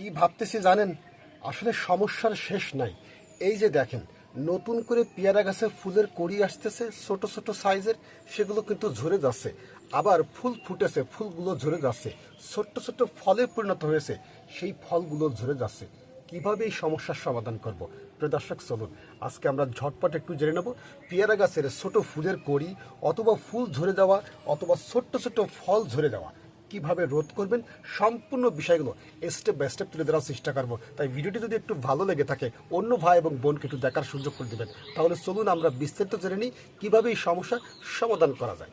কি ভাবতেছি জানেন? আসলে সমস্যার শেষ নাই। এই যে দেখেন, নতুন করে পেয়ারা গাছে ফুলের কড়ি আসতেছে, ছোট ছোট সাইজের, সেগুলো কিন্তু ঝরে যাচ্ছে। আবার ফুল ফুটেছে, ফুলগুলো ঝরে যাচ্ছে। ছোট্ট ছোট্ট ফলে পরিণত হয়েছে, সেই ফলগুলো ঝরে যাচ্ছে। কীভাবে এই সমস্যার সমাধান করব? প্রিয় দর্শক, চলুন। আজকে আমরা ঝটপট একটু জেনে নেব, পেয়ারা গাছের ছোট ফুলের কড়ি অথবা ফুল ঝরে যাওয়া অথবা ছোট্ট ছোট্ট ফল ঝরে যাওয়া। কীভাবে রোধ করবেন, সম্পূর্ণ বিষয়গুলো স্টেপ বাই স্টেপ তুলে ধরার চেষ্টা করব। তাই ভিডিওটি যদি একটু ভালো লেগে থাকে, অন্য ভাই এবং বোনকে একটু দেখার সুযোগ করে দেবেন। তাহলে চলুন আমরা বিস্তারিত জেনে নিই, কীভাবে এই সমস্যা সমাধান করা যায়।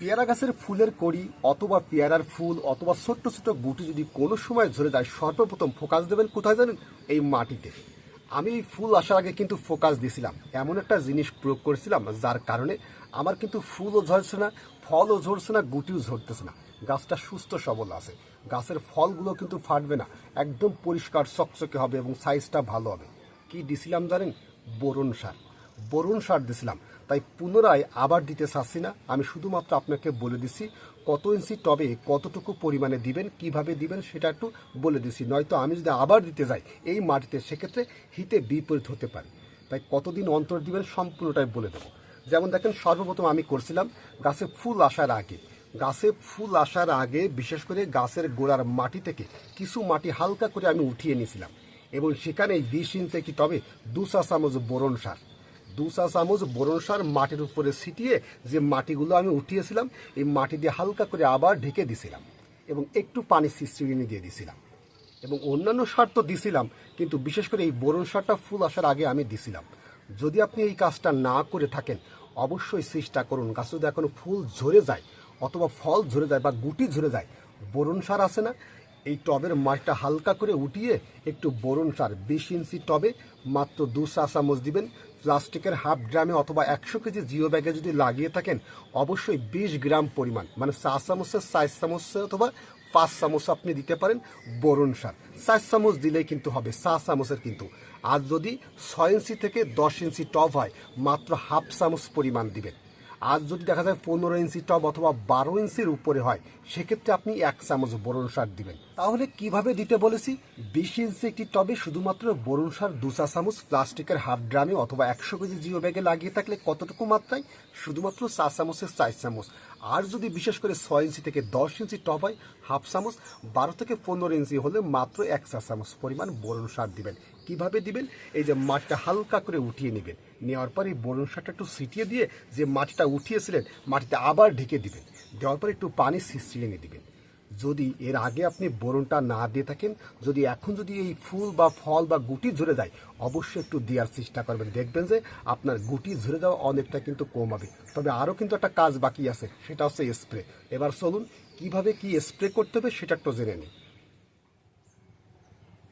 পেয়ারা গাছের ফুলের কড়ি অথবা পেয়ারার ফুল অথবা ছোট্ট ছোট্ট গুটি যদি কোনো সময় ঝরে যায়, সর্বপ্রথম ফোকাস দেবেন কোথায় জানেন? এই মাটিতে। আমি ফুল আসার আগে কিন্তু ফোকাস দিছিলাম এমন একটা জিনিস প্রয়োগ করেছিলাম, যার কারণে আমার কিন্তু ফুলও ঝরছে না, ফলও ঝরছে না, গুটিও ঝরতেছে না। গাছটা সুস্থ সবল আছে। গাছের ফলগুলো কিন্তু ফাটবে না। একদম পরিষ্কার, চকচকে হবে এবং সাইজটা ভালো হবে। কি দিছিলাম জানেন? বোরন সার। বরুণ সার দিছিলাম। তাই পুনরায় আবার দিতে চাচ্ছি না। আমি শুধুমাত্র আপনাকে বলে দিছি কত ইঞ্চি টবে কতটুকু পরিমাণে দিবেন, কীভাবে দিবেন সেটা একটু বলে দিছি নয়তো আমি যদি আবার দিতে যাই, এই মাটিতে সেক্ষেত্রে হিতে বিপরীত হতে পারে। তাই কতদিন অন্তর দিবেন সম্পূর্ণটাই বলে দেবো। যেমন দেখেন, সর্বপ্রথম আমি করছিলাম গাছে ফুল আসার আগে। গাছে ফুল আসার আগে বিশেষ করে গাছের গোড়ার মাটি থেকে কিছু মাটি হালকা করে আমি উঠিয়ে নিয়েছিলাম। এবং সেখানে বিশ ইঞ্চি একটি টবে দু চা চামচ বোরন সার। দু চা চামচ বোরন সার মাটির উপরে ছিটিয়ে যে মাটিগুলো আমি উঠিয়েছিলাম, এই মাটি দিয়ে হালকা করে আবার ঢেকে দিছিলাম এবং একটু পানি সিস্টিরিনি দিয়ে দিছিলাম। এবং অন্যান্য সার তো দিছিলাম, কিন্তু বিশেষ করে এই বোরন সারটা ফুল আসার আগে আমি দিছিলাম। যদি আপনি এই কাজটা না করে থাকেন, অবশ্যই চেষ্টা করুন। গাছ যদি এখনও ফুল ঝরে যায় অথবা ফল ঝরে যায় বা গুটি ঝরে যায় বোরন সার আছে না? এই টবের মাটিটা হালকা করে উঠিয়ে একটু বোরন সার, বিশ ইঞ্চি টবে মাত্র দু চা চামচ দিবেন। প্লাস্টিকের হাফ গ্রামে অথবা একশো কেজি জিও ব্যাগে যদি লাগিয়ে থাকেন, অবশ্যই বিশ গ্রাম পরিমাণ মানে চা চামচের সাইজ চামচে অথবা পাঁচ চামচ আপনি দিতে পারেন বরুণ সার। চার চামচ দিলেই কিন্তু হবে, চা চামচের কিন্তু। আর যদি ছয় ইঞ্চি থেকে দশ ইঞ্চি টপ হয়, মাত্র হাফ চামচ পরিমাণ দিবেন। আর যদি দেখা যায় পনেরো ইঞ্চি টব অথবা বারো ইঞ্চির উপরে হয়, সেক্ষেত্রে আপনি এক চামচ বোরন সার দিবেন। তাহলে কীভাবে দিতে বলেছি? বিশ ইঞ্চি একটি টবে শুধুমাত্র বোরন সার দু চা চামচ প্লাস্টিকের হাফ ড্রামে অথবা একশো কেজি জিও ব্যাগে লাগিয়ে থাকলে কতটুকু মাত্রায়? শুধুমাত্র চা চামচের চার চামচ। আর যদি বিশেষ করে ছয় ইঞ্চি থেকে দশ ইঞ্চি টব হয়, হাফ চামচ। বারো থেকে পনেরো ইঞ্চি হলে মাত্র এক চা চামচ পরিমাণ বোরন সার দিবেন। কীভাবে দিবেন? এই যে মাটিটা হালকা করে উঠিয়ে নেবেন। নেওয়ার পরে বোরন সারটা একটু ছিটিয়ে দিয়ে যে মাটিটা উঠিয়েছিলেন, মাটিতে আবার ঢেকে দিবেন। দেওয়ার পরে একটু পানি সিস্টিয়ে নিয়ে দিবেন। যদি এর আগে আপনি বোরনটা না দিয়ে থাকেন, যদি এখন যদি এই ফুল বা ফল বা গুটি ঝরে যায়, অবশ্যই একটু দেওয়ার চেষ্টা করবেন। দেখবেন যে আপনার গুটি ঝরে যাওয়া অনেকটা কিন্তু কমাবে। তবে আরও কিন্তু একটা কাজ বাকি আছে, সেটা হচ্ছে স্প্রে। এবার চলুন, কীভাবে কি স্প্রে করতে হবে সেটা একটু জেনে নিই।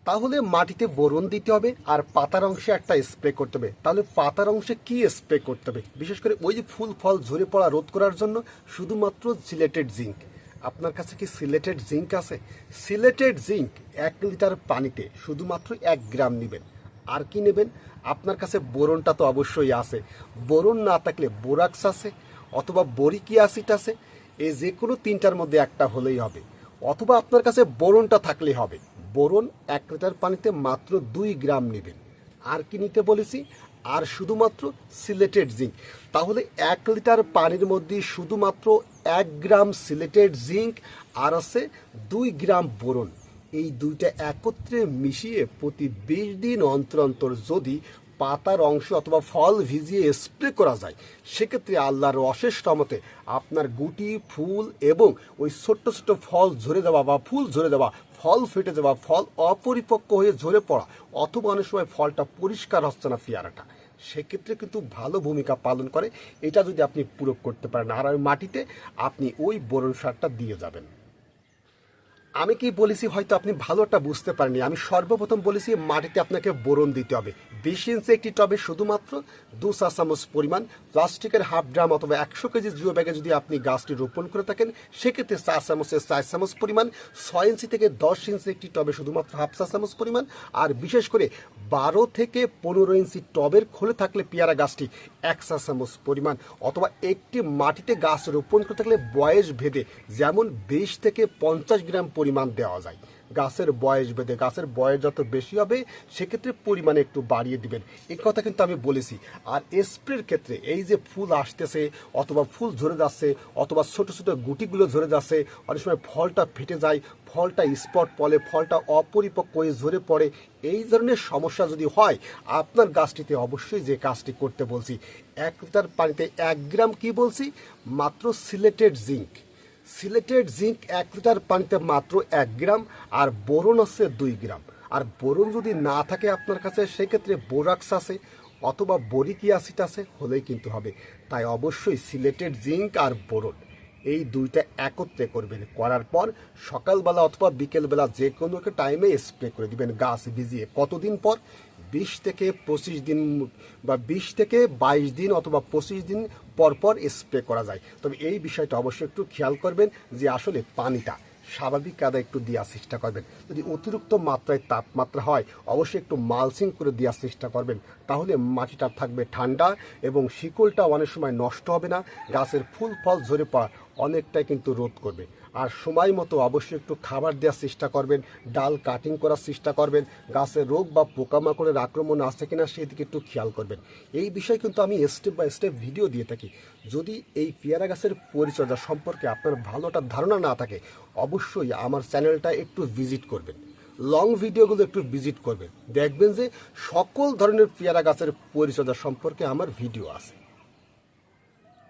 তাহলে মাটিতে বোরন দিতে হবে আর পাতার অংশে একটা স্প্রে করতে হবে। তাহলে পাতার অংশে কি স্প্রে করতে হবে? বিশেষ করে ওই যে ফুল ফল ঝরে পড়া রোধ করার জন্য শুধুমাত্র সিলেটেড জিঙ্ক। আপনার কাছে কি সিলেটেড জিঙ্ক আছে? সিলেটেড জিঙ্ক এক লিটার পানিতে শুধুমাত্র এক গ্রাম নেবেন। আর কি নেবেন? আপনার কাছে বোরনটা তো অবশ্যই আছে। বোরন না থাকলে বোরাক্স আছে অথবা বরিকি অ্যাসিড আছে। এই যে কোনো তিনটার মধ্যে একটা হলেই হবে। অথবা আপনার কাছে বোরনটা থাকলেই হবে। বোরন এক লিটার পানিতে মাত্র দুই গ্রাম নেবেন। আর কি নিতে বলেছি? আর শুধুমাত্র সিলেটেড জিঙ্ক। তাহলে এক লিটার পানির মধ্যে শুধুমাত্র এক গ্রাম সিলেটেড জিঙ্ক আর আছে দুই গ্রাম বোরন। এই দুইটা একত্রে মিশিয়ে প্রতি বিশ দিন অন্তর অন্তর যদি পাতার অংশ অথবা ফল ভিজিয়ে স্প্রে করা যায়, সেক্ষেত্রে আল্লাহর অশেষ রহমতে আপনার গুটি, ফুল এবং ওই ছোট্ট ছোট্ট ফল ঝরে যাওয়া বা ফুল ঝরে যাওয়া ফল ফেটে যাওয়া ফল অপরিপক্ক হয়ে ঝরে পড়া, অথবা অনেক সময় ফলটা পরিষ্কার হচ্ছে না পেয়ারাটা। সেক্ষেত্রে কিন্তু ভালো ভূমিকা পালন করে। এটা যদি আপনি প্রয়োগ করতে পারেন, আর ওই মাটিতে আপনি ওই বোরন সারটা দিয়ে যাবেন। আমি কি বলেছি হয়তো আপনি ভালো একটা বুঝতে পারেননি। আমি সর্বপ্রথম বলেছি মাটিতে আপনাকে বোরন দিতে হবে। বিশ ইঞ্চি একটি টবে শুধুমাত্র দু চা চামচ পরিমাণ প্লাস্টিকের হাফ ড্রাম অথবা একশো কেজি জিও ব্যাগে যদি আপনি গাছটি রোপণ করে থাকেন, সেক্ষেত্রে চা চামচের চার চামচ পরিমাণ, ছয় ইঞ্চি থেকে দশ ইঞ্চি একটি টবে শুধুমাত্র হাফ চা চামচ পরিমাণ, আর বিশেষ করে বারো থেকে পনেরো ইঞ্চি টবের খোলে থাকলে পেয়ারা গাছটি এক চা চামচ পরিমাণ, অথবা একটি মাটিতে গাছ রোপণ করে থাকলে বয়স ভেদে যেমন বিশ থেকে পঞ্চাশ গ্রাম পরিমাণ দেওয়া যায়। গাছের বয়স বেঁধে গাছের বয়স যত বেশি হবে, সেক্ষেত্রে পরিমাণে একটু বাড়িয়ে দিবেন। এই কথা কিন্তু আমি বলেছি। আর স্প্রের ক্ষেত্রে এই যে ফুল আসতেছে, অথবা ফুল ঝরে যাচ্ছে, অথবা ছোট ছোট গুটিগুলো ঝরে যাচ্ছে, অনেক সময় ফলটা ফেটে যায়, ফলটা স্পট পড়ে, ফলটা অপরিপক্ক হয়ে ঝরে পড়ে, এই ধরনের সমস্যা যদি হয়, আপনার গাছটিতে অবশ্যই যে কাজটি করতে বলছি, এক লিটার পানিতে এক গ্রাম কি বলছি? মাত্র সিলেটেড জিঙ্ক। সিলেটেড জিঙ্ক এক লিটার পানিতে মাত্র এক গ্রাম আর বোরন আছে দুই গ্রাম। আর বোরন যদি না থাকে আপনার কাছে, সেক্ষেত্রে বোরাক্স আছে অথবা বরিকি অ্যাসিড আছে, হলেই কিন্তু হবে। তাই অবশ্যই সিলেটেড জিঙ্ক আর বোরন এই দুইটা একত্রে করবেন। করার পর সকালবেলা অথবা বিকেলবেলা যে কোনো একটা টাইমে স্প্রে করে দিবেন গাছ ভিজিয়ে। কতদিন পর? বিশ থেকে পঁচিশ দিন বা বিশ থেকে বাইশ দিন অথবা পঁচিশ দিন পর পর স্প্রে করা যায়। তবে এই বিষয়টা অবশ্যই একটু খেয়াল করবেন যে আসলে পানিটা স্বাভাবিক কাদা একটু দেওয়ার চেষ্টা করবেন। যদি অতিরিক্ত মাত্রায় তাপমাত্রা হয়, অবশ্যই একটু মালসিং করে দেওয়ার চেষ্টা করবেন। তাহলে মাটিটা থাকবে ঠান্ডা এবং শিকলটা অনেক সময় নষ্ট হবে না, গাছের ফুল ফল ঝরে পড়া অনেকটাই কিন্তু রোধ করবে। আর সময় মতো অবশ্যই একটু খাবার দেওয়ার চেষ্টা করবেন, ডাল কাটিং করার চেষ্টা করবেন, গাছের রোগ বা পোকামাকড়ের আক্রমণ আসছে কিনা সেদিকে একটু খেয়াল করবেন। এই বিষয়ে কিন্তু আমি স্টেপ বাই স্টেপ ভিডিও দিয়ে থাকি। যদি এই পেয়ারা গাছের পরিচর্যা সম্পর্কে আপনার ভালোটা ধারণা না থাকে, অবশ্যই আমার চ্যানেলটা একটু ভিজিট করবেন। লং ভিডিওগুলো একটু ভিজিট করবেন। দেখবেন যে সকল ধরনের পেয়ারা গাছের পরিচর্যা সম্পর্কে আমার ভিডিও আছে।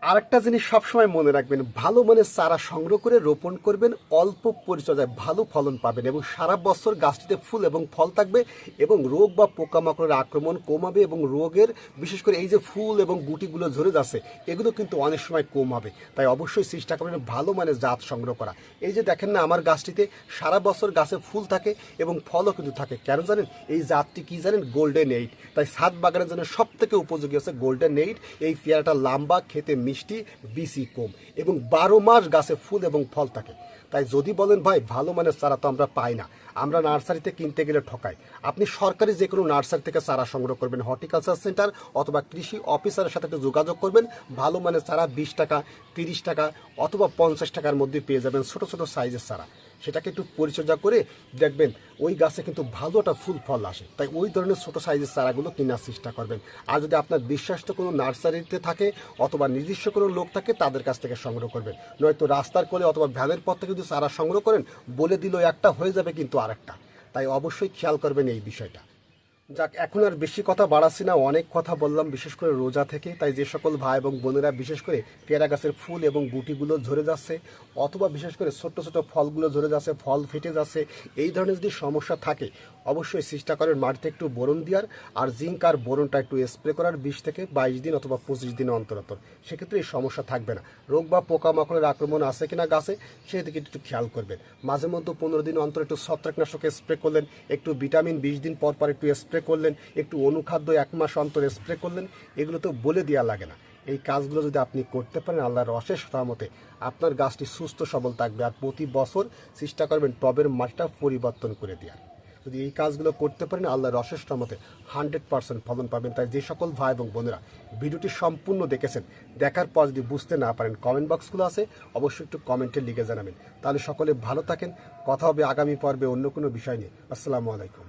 আরেকটা জিনিস সবসময় মনে রাখবেন, ভালো মানের চারা সংগ্রহ করে রোপণ করবেন, অল্প পরিচর্যায় ভালো ফলন পাবেন এবং সারা বছর গাছটিতে ফুল এবং ফল থাকবে এবং রোগ বা পোকামাকড়ের আক্রমণ কমাবে এবং রোগের, বিশেষ করে এই যে ফুল এবং গুটিগুলো ঝরে যাচ্ছে, এগুলো কিন্তু অনেক সময় কম হবে তাই অবশ্যই চেষ্টা করবেন ভালো মানের জাত সংগ্রহ করা। এই যে দেখেন না, আমার গাছটিতে সারা বছর গাছে ফুল থাকে এবং ফলও কিন্তু থাকে। কেন জানেন? এই জাতটি কি জানেন? গোল্ডেন এইট তাই সাত বাগানের জন্য সব থেকে উপযোগী হচ্ছে গোল্ডেন এইট এই পেয়ারাটা লম্বা, খেতে মিষ্টি বিসি কম এবং বারো মাস গাছে ফুল এবং ফল থাকে। তাই যদি বলেন, ভাই, ভালো মানের চারা তো আমরা পাই না। আমরা নার্সারিতে কিনতে গেলে ঠকাই। আপনি সরকারি যে কোনো নার্সারি থেকে চারা সংগ্রহ করবেন। হর্টিকালচার সেন্টার অথবা কৃষি অফিসারের সাথে একটু যোগাযোগ করবেন। ভালো মানের চারা বিশ টাকা, তিরিশ টাকা অথবা পঞ্চাশ টাকার মধ্যে পেয়ে যাবেন ছোট ছোট সাইজের চারা। সেটাকে একটু পরিচর্যা করে দেখবেন ওই গাছে কিন্তু ভালো একটা ফুল ফল আসে। তাই ওই ধরনের ছোটো সাইজের চারাগুলো কেনার চেষ্টা করবেন। আর যদি আপনার বিশ্বাসটা কোনো নার্সারিতে থাকে অথবা নিজস্ব কোনো লোক থাকে, তাদের কাছ থেকে সংগ্রহ করবেন। নয়তো রাস্তার কোলে অথবা ভ্যানের পর থেকে যদি চারা সংগ্রহ করেন, বলে দিল একটা হয়ে যাবে কিন্তু আরেকটা। তাই অবশ্যই খেয়াল করবেন এই বিষয়টা। যাক, এখন আর বেশি কথা বাড়াচ্ছি না। অনেক কথা বললাম, বিশেষ করে রোজা থেকে। তাই যে সকল ভাই এবং বোনেরা, বিশেষ করে পেয়ারা গাছের ফুল এবং গুটিগুলো ঝরে যাচ্ছে, অথবা বিশেষ করে ছোট্ট ছোট ফলগুলো ঝরে যাচ্ছে, ফল ফেটে যাচ্ছে, এই ধরনের যদি সমস্যা থাকে, অবশ্যই চেষ্টা করেন মাটিতে একটু বোরন দেওয়ার, আর জিঙ্ক আর বোরনটা একটু স্প্রে করার বিশ থেকে বাইশ দিন অথবা পঁচিশ দিন অন্তর অন্তর। সেক্ষেত্রে এই সমস্যা থাকবে না। রোগ বা পোকামাকড়ের আক্রমণ আছে কিনা গাছে সেদিকে একটু খেয়াল করবেন। মাঝে মধ্যে পনেরো দিন অন্তর একটু ছত্রাকনাশক স্প্রে করলেন, একটু ভিটামিন বিশ দিন পর পর একটু স্প্রে করলেন, একটু অনুখাদ্য এক মাস অন্তর স্প্রে করলেন, এগুলো তো বলে দেওয়া লাগে না। এই কাজগুলো যদি আপনি করতে পারেন, আল্লাহর অশেষ রহমতে আপনার গাছটি সুস্থ, সবল থাকবে আর প্রতি বছর চেষ্টা করবেন টবের মাটিটা পরিবর্তন করে দেওয়ার যদি এই কাজগুলো করতে পারেন, আল্লাহর অশেষ রহমতে হান্ড্রেড পার্সেন্ট ফলন পাবেন। তাই যে সকল ভাই এবং বোনেরা ভিডিওটি সম্পূর্ণ দেখেছেন, দেখার পর যদি বুঝতে না পারেন কমেন্ট বক্সগুলো আছে, অবশ্যই একটু কমেন্টে লিখে জানাবেন। তাহলে সকলে ভালো থাকেন, কথা হবে আগামী পর্বে অন্য কোনো বিষয় নিয়ে। আসসালামু আলাইকুম।